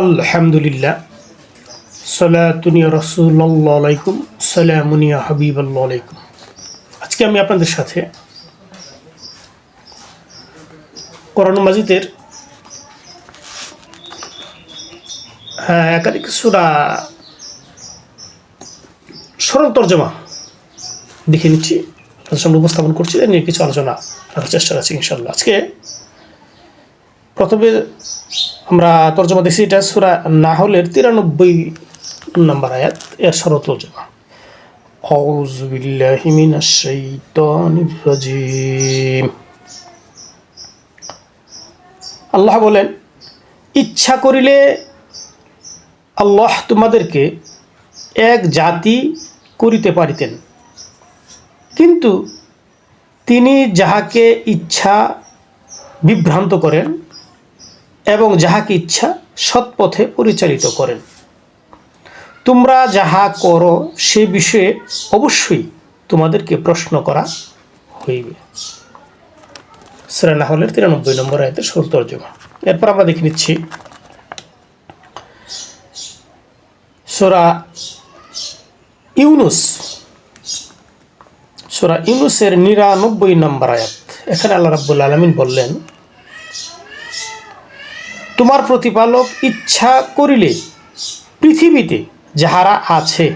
আলহামদুলিল্লাহ। সালাতুনিয়া রসুল্লাহ আলাইকুম সালামুনিয়া হাবিবাল্লাহ আলাইকুম। আজকে আমি আপনাদের সাথে করণ মাজিদের হ্যাঁ একাধিক সুরা সরল তর্জমা দেখে নিচ্ছি, তাদের সামনে উপস্থাপন করছি নিয়ে কিছু আলোচনা রাখার চেষ্টা করছি ইনশাল্লাহ আজকে প্রথমে আমরা তর্জমা দেখছি এটা সুরা নাহলের তিরানব্বই নম্বর আয়াত এর সরল তর্জমা أعوذ بالله من الشيطان الرجيم আল্লাহ বলেন ইচ্ছা করিলে আল্লাহ তোমাদেরকে এক জাতি করিতে পারিতেন কিন্তু তিনি যাহাকে ইচ্ছা বিভ্রান্ত করেন এবং যাহাকে ইচ্ছা সৎপথে পরিচালিত করেন। তোমরা যাহা করো, সে বিষয়ে অবশ্যই তোমাদেরকে প্রশ্ন করা হইবে। সেরা হলের তিরানব্বই নম্বর আয়তের তর্জমা। এরপর আমরা দেখে নিচ্ছি, সোরা ইউনুস, সোরা ইউনুসের নিরানব্বই নম্বর আয়াত। এখানে আল্লাহ রাব্বুল আলমিন বললেন তোমার প্রতিপালক ইচ্ছা করিলে পৃথিবীতে যাহারা আছে,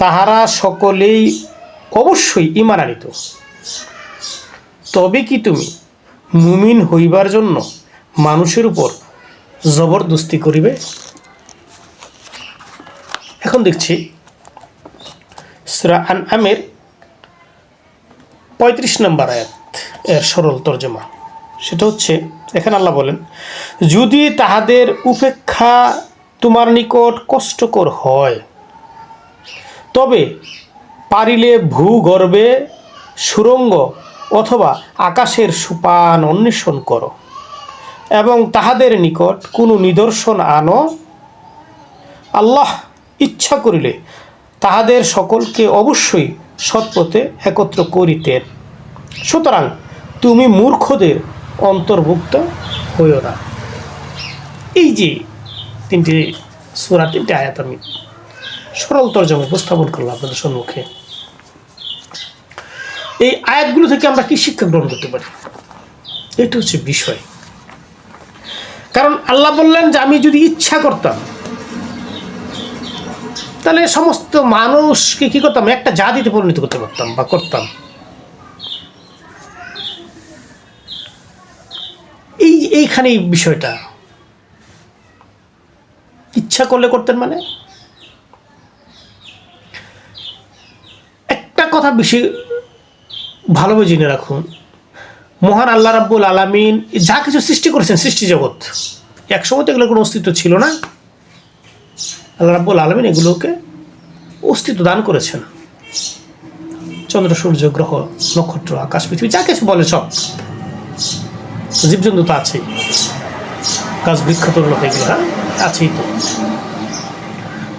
তাহারা সকলেই অবশ্যই ইমান আনিত। তবে কি তুমি মুমিন হইবার জন্য মানুষের উপর জবরদস্তি করিবে? এখন দেখছি সুরা আন আমের পঁয়ত্রিশ নম্বর আয়াত, এর সরল তর্জমা। সেটা হচ্ছে এখানে আল্লাহ বলেন, যদি তাহাদের উপেক্ষা তোমার নিকট কষ্টকর হয়, তবে পারিলে ভূগর্ভে সুরঙ্গ অথবা আকাশের সুপান অন্বেষণ করো এবং তাহাদের নিকট কোনো নিদর্শন আনো। আল্লাহ ইচ্ছা করিলে তাহাদের সকলকে অবশ্যই সৎপথে একত্র করিতেন। সুতরাং তুমি মূর্খদের অন্তর্ভুক্ত হইও না। এই যে তিনটি সুরা, তিনটি আয়াত আমি সরল তর্জমা উপস্থাপন করলাম আপনাদের সম্মুখে। এই আয়াতগুলো থেকে আমরা কি শিক্ষা গ্রহণ করতে পারি? এটা হচ্ছে বিষয়। কারণ আল্লাহ বললেন যে, আমি যদি ইচ্ছা করতাম, তাহলে সমস্ত মানুষকে কি করতাম? একটা জাতিতে পরিণত করতে পারতাম বা করতাম। এই এইখানে এই বিষয়টা। ইচ্ছা করলে করতেন মানে। একটা কথা বেশি ভালোভাবে জেনে রাখুন। মহান আল্লাহ রাব্বুল আলামিন যা কিছু সৃষ্টি করেছেন সৃষ্টি জগৎ একসময় তো এগুলোর কোনো অস্তিত্ব ছিল না। আল্লাহ রাব্বুল আলমিন এগুলোকে অস্তিত্ব দান করেছেন। চন্দ্র, সূর্য, গ্রহ, নক্ষত্র, আকাশ, পৃথিবী, যা কিছু বলে সব। জীবজন্তু তো আছেই। গাছ বৃক্ষ তরুণ এগুলো হ্যাঁ? আছেই তো।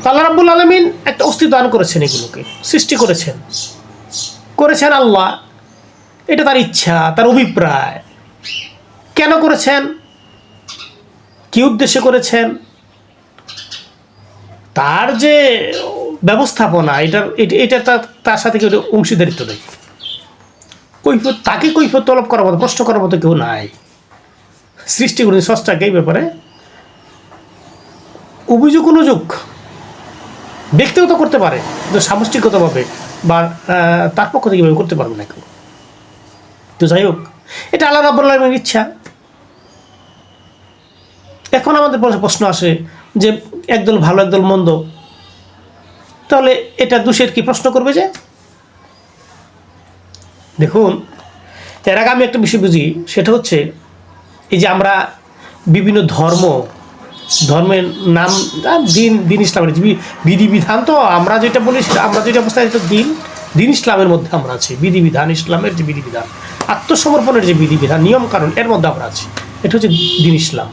আল্লাহ রাব্বুল আলমিন একটা অস্তিত্ব দান করেছেন এগুলোকে, সৃষ্টি করেছেন। করেছেন আল্লাহ, এটা তার ইচ্ছা, তার অভিপ্রায়। কেন করেছেন? কি উদ্দেশ্যে করেছেন? তার যে ব্যবস্থাপনা, এটার, এটা- তার সাথে কেউ অংশীদারিত্ব নেই। কৈফত তাকে কৈফত তলব করার মতো, প্রশ্ন করার মতো কেউ নাই। সৃষ্টি করে সস্তাকে এই ব্যাপারে? অভিযোগ অনুযোগ। ব্যক্তিগত করতে পারে, কিন্তু সামষ্টিকগতভাবে বা তার পক্ষ থেকে করতে পারবে না কেউ। তো যাই হোক, এটা আল্লাহ রাব্বুল আলমের ইচ্ছা। এখন আমাদের প্রশ্ন আসে যে একদল ভালো, একদল মন্দ। তাহলে এটা দোষের কি প্রশ্ন করবে যে? দেখুন, এর আগে আমি একটা বিষয় বুঝি, সেটা হচ্ছে এই যে আমরা বিভিন্ন ধর্ম, ধর্মের নাম দিন দিন ইসলামের বিধিবিধান তো আমরা যেটা বলি আমরা যেটা অবস্থায় এটা দিন দিন ইসলামের মধ্যে আমরা আছি। বিধিবিধান, ইসলামের যে বিধিবিধান, আত্মসমর্পণের যে বিধিবিধান নিয়ম কারণ এর মধ্যে আমরা আছি। এটা হচ্ছে দিন ইসলাম।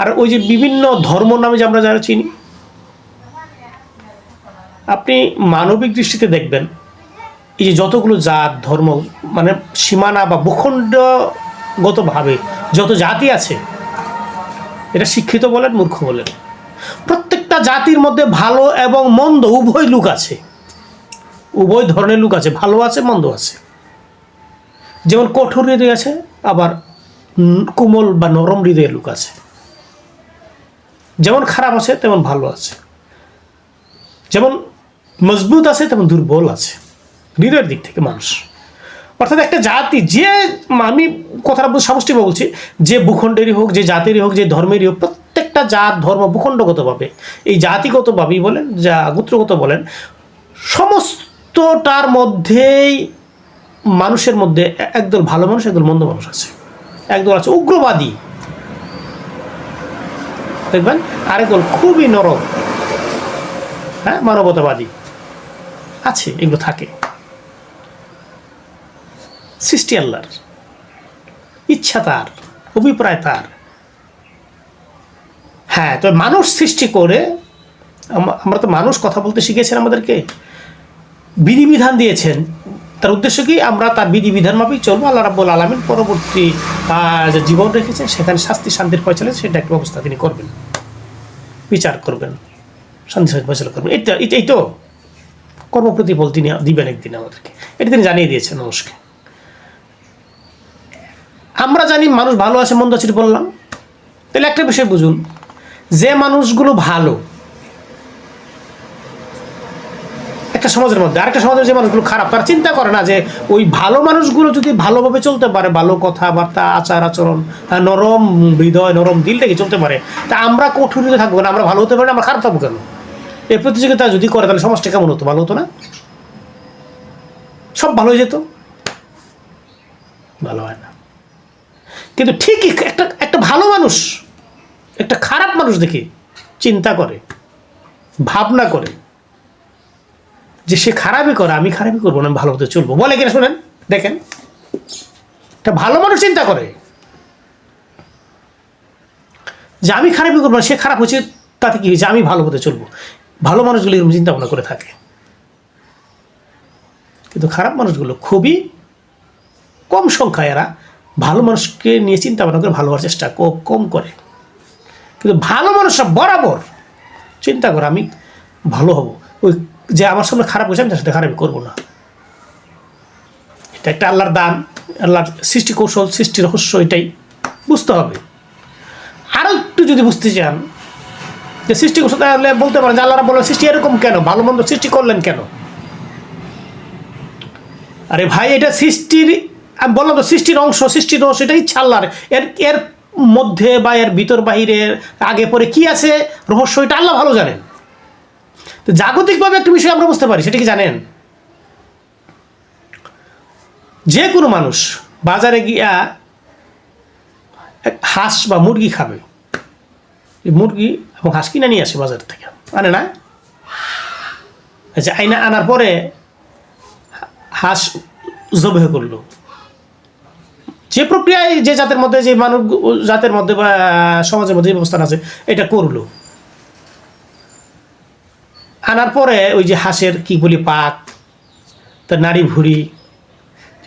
আর ওই যে বিভিন্ন ধর্ম নামে যে আমরা যারা চিনি, আপনি মানবিক দৃষ্টিতে দেখবেন, এই যে যতগুলো জাত, ধর্ম মানে সীমানা বা ভূখণ্ডগতভাবে যত জাতি আছে, এটা শিক্ষিত বলেন, মূর্খ বলেন, প্রত্যেকটা জাতির মধ্যে ভালো এবং মন্দ উভয় লোক আছে। উভয় ধরনের লোক আছে, ভালো আছে, মন্দ আছে। যেমন কঠোর হৃদয় আছে, আবার কোমল বা নরম হৃদয়ের লোক আছে। যেমন খারাপ আছে, তেমন ভালো আছে। যেমন মজবুত আছে, তেমন দুর্বল আছে। হৃদয়ের দিক থেকে মানুষ। অর্থাৎ একটা জাতি, যে আমি কথাটা সমষ্টিভাবে বলছি, যে ভূখণ্ডেরই হোক, যে জাতিরই হোক, যে ধর্মেরই হোক, প্রত্যেকটা জাত, ধর্ম ভূখণ্ডগতভাবে, এই জাতিগতভাবেই বলেন, যা গোত্রগত বলেন, সমস্তটার মধ্যেই মানুষের মধ্যে একদল ভালো মানুষ, একদল মন্দ মানুষ আছে। একদল আছে উগ্রবাদী। দেখবেন আরেকদল খুবই নরম হ্যাঁ মানবতাবাদী আছে, এগুলো থাকে। সৃষ্টি আল্লাহর। ইচ্ছা তার, অভিপ্রায় তার। হ্যাঁ তো মানুষ সৃষ্টি করে আমরা তো মানুষ কথা বলতে শিখেছেন আমাদেরকে। বিধিবিধান দিয়েছেন। তার উদ্দেশ্য কি? আমরা তার বিধিবিধান মাফিক চলবো। আল্লাহ রাব্বুল আলমিন পরবর্তী যে জীবন রেখেছেন, সেখানে শাস্তি শান্তির ফয়সলা সেটা একটা ব্যবস্থা তিনি করবেন। বিচার করবেন। শান্তি শান্তি ফয়সলা করবেন। এটা এটাই তো কর্মপ্রতিফল তিনি দিবেন একদিন আমাদেরকে। এটা তিনি জানিয়ে দিয়েছেন মানুষকে। আমরা জানি মানুষ ভালো আছে, মন্দ আছে বললাম। তাহলে একটা বিষয় বুঝুন, যে মানুষগুলো ভালো, একটা সমাজের মধ্যে, আরেকটা সমাজের যে মানুষগুলো খারাপ, তারা চিন্তা করে না যে ওই ভালো মানুষগুলো যদি ভালোভাবে চলতে পারে, ভালো কথাবার্তা, আচার, আচরণ নরম হৃদয়, নরম দিল থেকে চলতে পারে, তা আমরা কঠোরিতে থাকব না, আমরা ভালো হতে পারি না, আমরা খারাপ থাকব কেন? এই প্রতিযোগিতা যদি করে, তাহলে সমাজটা কেমন হতো? ভালো হতো না? সব ভালো হয়ে যেত? ভালো হয় না। কিন্তু ঠিকই একটা একটা ভালো মানুষ, একটা খারাপ মানুষ দেখে চিন্তা করে, ভাবনা করে যে সে খারাপই করে, আমি খারাপই করব না, আমি ভালো হতে চলবো। বলে কিনা শোনেন, দেখেন। একটা ভালো মানুষ চিন্তা করে যে আমি খারাপই করব না, সে খারাপ হচ্ছে তাতে কি হয়েছে? আমি ভালো হতে চলবো। ভালো মানুষগুলো এরকম চিন্তা ভাবনা করে থাকে। কিন্তু খারাপ মানুষগুলো খুবই কম সংখ্যায় এরা ভালো মানুষকে নিয়ে চিন্তা ভাবনা করে ভালো হওয়ার চেষ্টা কো- কম করে। কিন্তু ভালো মানুষরা বরাবর চিন্তা করে আমি ভালো হব। ওই যে আমার সামনে খারাপ হয়েছে, আমি তার সাথে খারাপই করব না। এটা একটা আল্লাহর দান, আল্লাহর সৃষ্টি কৌশল, সৃষ্টি রহস্য, এটাই। বুঝতে হবে। আরও একটু যদি বুঝতে চান, যে সৃষ্টি কৌশল তাহলে বলতে পারেন যে আল্লাহরা বললেন সৃষ্টি এরকম কেন? ভালো মন্দ সৃষ্টি করলেন কেন? আরে ভাই, এটা সৃষ্টির আমি বললাম তো, সৃষ্টির অংশ সৃষ্টির অংশ এটা ইচ্ছা আল্লাহর এর এর মধ্যে বা এর ভিতর বাহিরের আগে, পরে কি আছে, রহস্য, এটা আল্লাহ ভালো জানেন। তো জাগতিকভাবে একটা বিষয় আমরা বুঝতে পারি, সেটা কি জানেন? যে কোনো মানুষ বাজারে গিয়া হাঁস বা মুরগি খাবে। মুরগি এবং হাঁস কিনে নিয়ে আসে বাজার থেকে। আনে না? আচ্ছা আইনা আনার পরে হাঁস জবেহ করল। যে প্রক্রিয়ায় যে জাতের মধ্যে, যে মানব জাতের মধ্যে বা সমাজের মধ্যে যে অবস্থান আছে, এটা করল। আনার পরে ওই যে হাঁসের কি বলি পাক তার নাড়ি ভুড়ি,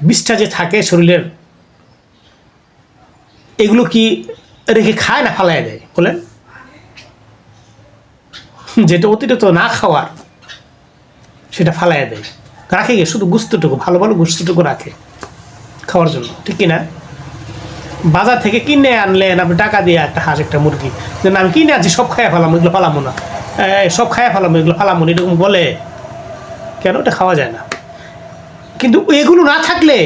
বিষটা যে থাকে শরীরের, এগুলো কি রেখে খায় না ফালাই দেয়? বলেন। যেটা অতিরিক্ত না খাওয়ার, সেটা ফালাই দেয়। রাখে গিয়ে, শুধু গুস্তটুকু, ভালো ভালো গুস্তটুকু রাখে খাওয়ার জন্য। ঠিক কি না বাজার থেকে কিনে আনলেন আপনি টাকা দিয়ে একটা হাঁস, একটা মুরগি যে না আমি কিনে আনছি, সব খাইয়া ফেলাম, এগুলো ফালামো না। সব খাইয়া ফেলাম, এগুলো ফালামো না, এরকম বলে। কেন? ওটা খাওয়া যায় না। কিন্তু এগুলো না থাকলে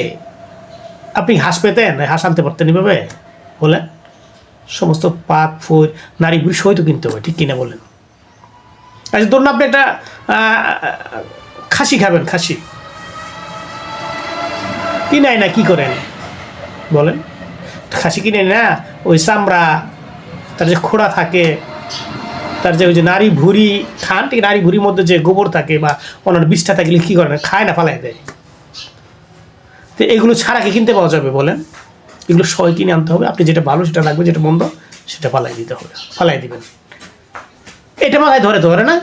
আপনি হাঁস পেতেন, হাঁস আনতে পারতেন এভাবে? বলে সমস্ত পাক ফুল, নারী বুড়ি সই তো কিনতে হবে, ঠিক কিনা বলেন। আচ্ছা ধরুন আপনি একটা খাসি খাবেন, খাসি। কিনাই না, কি করেন বলেন। খাসি কিনে না ওই চামড়া তার যে খোড়া থাকে তার যে ওই যে নারী ভুড়ি খান ঠিক নারী ভুড়ির মধ্যে যে গোবর থাকে বা অন্যান্য বিষটা থাকলে কী করেন? খায় না ফালাই দেয়। তো এগুলো ছাড়া কি কিনতে পাওয়া যাবে বলেন? এগুলো সয় কিনে আনতে হবে। আপনি যেটা ভালো সেটা রাখবেন যেটা মন্দ সেটা ফালাই দিতে হবে। ফালাই দিবেন। এটা মাথায় ধরে ধরে না?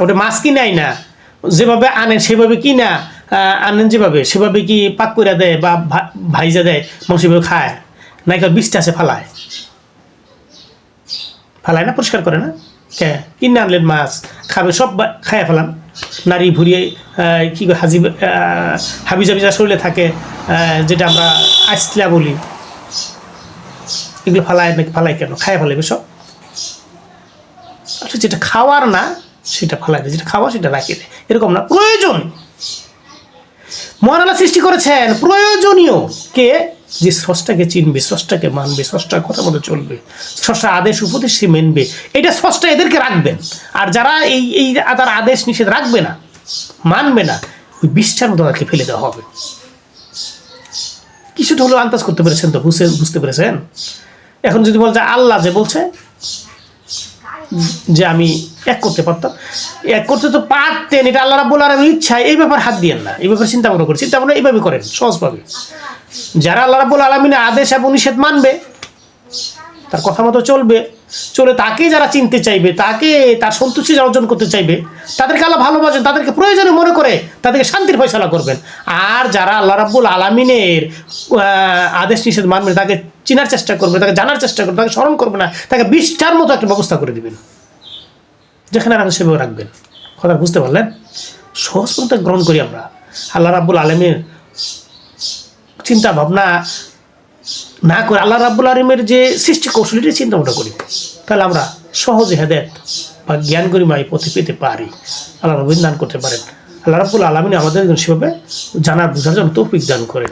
ওটা মাছ কিনাই না? যেভাবে আনেন সেভাবে কিনা আহ, আনেন যেভাবে সেভাবে কি পাক করে দেয় বা ভাইজা দেয় সেভাবে খায় নাকি বিষটা আছে ফালায়। ফালায় না পরিষ্কার করে না? কে? কিনে আনলেন মাছ খাবে সব খাইয়া ফেলান নারী ভুরিয়ে কি হাজি আহ, হাবিজা শরীরে থাকে যেটা আমরা আইসলা বলি। এগুলো ফালায় নাকি ফালায় কেন? খায় ফেলাবে সব? আচ্ছা যেটা খাওয়ার না সেটা ফালাই দেয় যেটা খাওয়া সেটা রাখে দেয় এরকম না প্রয়োজন। মহানালা সৃষ্টি করেছেন, প্রয়োজনীয়। কে? যে স্রষ্টাকে চিনবে, স্রষ্টাকে মানবে, স্রষ্টার কথা মতো চলবে, স্রষ্টার আদেশ উপদেশ সে মেনবে। এটা স্রষ্টা এদেরকে রাখবেন। আর যারা এই এই তার আদেশ নিষেধ রাখবে না, মানবে না, ওই বিষ্ঠার মতো তাদেরকে ফেলে দেওয়া হবে। কিছুটা হলেও আন্দাজ করতে পেরেছেন তো বুঝতে বুঝতে পেরেছেন? এখন যদি বলছে আল্লাহ যে বলছে যে আমি এক করতে পারতাম। এক করতে তো পারতেন, এটা আল্লাহ রাবুল আলমের ইচ্ছা, এই ব্যাপার হাত দিয়েন না। এই ব্যাপারে চিন্তা ভাবনা করেন, চিন্তা ভাবনা এইভাবে করেন, সহজভাবে। যারা আল্লাহ রাবুল আলমিনের আদেশ এবং নিষেধ মানবে, তার কথা মতো চলবে। চলে তাকে যারা চিনতে চাইবে, তাকে তার সন্তুষ্টি অর্জন করতে চাইবে, তাদেরকে আল্লাহ ভালোবাসেন, তাদেরকে প্রয়োজনে মনে করে তাদেরকে শান্তির ফয়সলা করবেন। আর যারা আল্লাহ রাব্বুল আলমিনের আদেশ নিষেধ মানবে, তাকে চিনার চেষ্টা করবে, তাকে জানার চেষ্টা করবে, তাকে স্মরণ করবে না, তাকে বিষ্ঠার মতো একটা ব্যবস্থা করে দিবেন। যেখানে রাখবেন সেভাবে রাখবেন। কথা বুঝতে পারলেন? সহজ গ্রহণ করি আমরা। আল্লাহ রাব্বুল আলমের চিন্তা ভাবনা না করে আল্লাহ রাব্বুল আলমের যে সৃষ্টি কৌশল চিন্তা ভাবনা করি, তাহলে আমরা সহজে হেদায়ত বা জ্ঞান গরিমা এই পথে পেতে পারি। আল্লাহ রবিন দান করতে পারেন। আল্লাহ রাবুল আলমিন আমাদের সেভাবে জানার, বোঝার জন্য তৌফিক দান করেন।